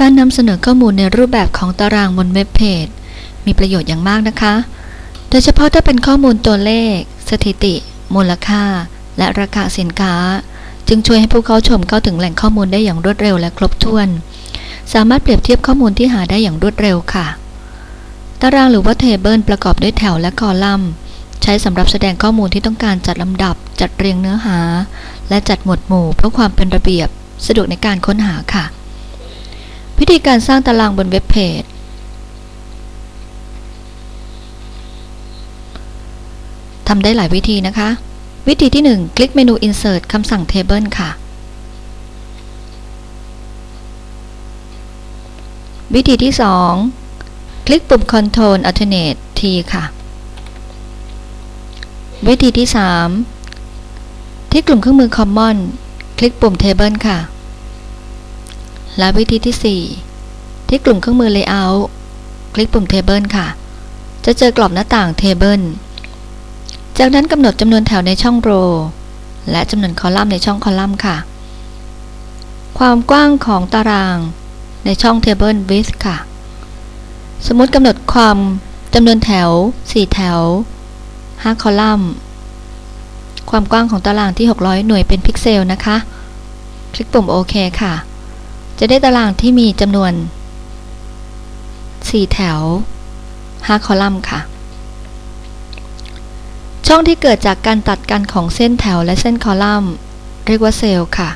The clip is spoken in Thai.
การนำเสนอข้อมูลในรูปแบบของตารางบนเว็บเพจ มีประโยชน์อย่างมากนะคะ โดยเฉพาะถ้าเป็นข้อมูลตัวเลข สถิติ มูลค่า และราคาสินค้า จึงช่วยให้ผู้เข้าชมเข้าถึงแหล่งข้อมูลได้อย่างรวดเร็วและครบถ้วน สามารถเปรียบเทียบข้อมูลที่หาได้อย่างรวดเร็วค่ะ ตารางหรือว่าเทเบิลประกอบด้วยแถวและคอลัมน์ ใช้สำหรับแสดงข้อมูลที่ต้องการจัดลำดับ จัดเรียงเนื้อหา และจัดหมวดหมู่เพื่อความเป็นระเบียบ สะดวกในการค้นหาค่ะ วิธีการสร้างตารางบนเว็บเพจ ทำได้หลายวิธีนะคะ วิธีที่ 1 คลิกเมนู Insert คำสั่ง Table ค่ะ วิธีที่ 2 คลิกปุ่ม Control Alternate T ค่ะ วิธีที่ 3 ที่กลุ่มเครื่องมือ Common คลิกปุ่ม Table ค่ะ และวิธีที่ 4 ที่กลุ่มเครื่องมือ Layout คลิกปุ่ม Table ค่ะ จะเจอกรอบหน้าต่าง Table จากนั้นกำหนดจำนวนแถวในช่อง row และจำนวนคอลัมน์ในช่องคอลัมน์ค่ะ ความกว้างของตารางในช่อง table width ค่ะ สมมติกำหนดความจำนวนแถว 4 แถว 5 คอลัมน์ ความกว้างของตารางที่ 600 หน่วยเป็นพิกเซลนะคะ คลิกปุ่มโอเคค่ะ จะได้ตารางที่มีจำนวน 4 แถว 5 คอลัมน์ค่ะ ช่องที่เกิดจากการตัดกันของเส้นแถวและเส้นคอลัมน์ เรียกว่าเซลล์ค่ะ